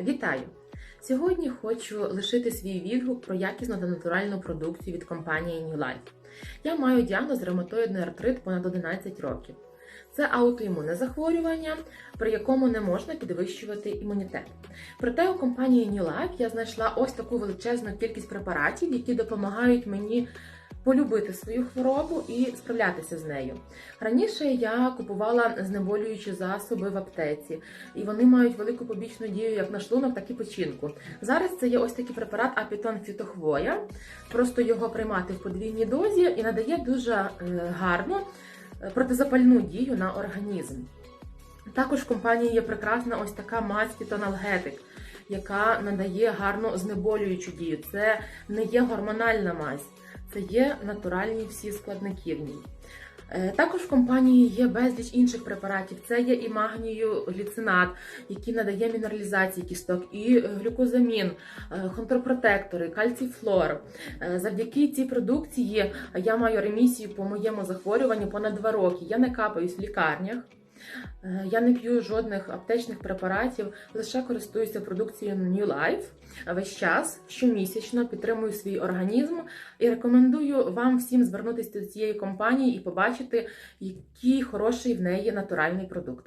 Вітаю! Сьогодні хочу лишити свій відгук про якісну та натуральну продукцію від компанії New Life. Я маю діагноз ревматоїдний артрит понад 11 років. Це аутоімунне захворювання, при якому не можна підвищувати імунітет. Проте у компанії New Life я знайшла ось таку величезну кількість препаратів, які допомагають мені полюбити свою хворобу і справлятися з нею. Раніше я купувала знеболюючі засоби в аптеці, і вони мають велику побічну дію як на шлунок, так і печінку. Зараз це є ось такий препарат Апітон Фітохвоя. Просто його приймати в подвійній дозі і надає дуже е, гарну е, протизапальну дію на організм. Також в компанії є прекрасна ось така мазь фітоналгетик, яка надає гарну знеболюючу дію. Це не є гормональна мазь, це є натуральні всі складники в ній. Е, Також в компанії є безліч інших препаратів. Це є і магнію гліцинат, який надає мінералізації кісток, і е, глюкозамін, хонтропротектори, кальцій-флор. Е, Завдяки цій продукції я маю ремісію по моєму захворюванню понад два роки. Я не капаюсь в лікарнях. Е, Я не п'ю жодних аптечних препаратів, лише користуюся продукцією New Life весь час, щомісячно підтримую свій організм і рекомендую вам всім звернутися до цієї компанії і побачити, який хороший в неї натуральний продукт.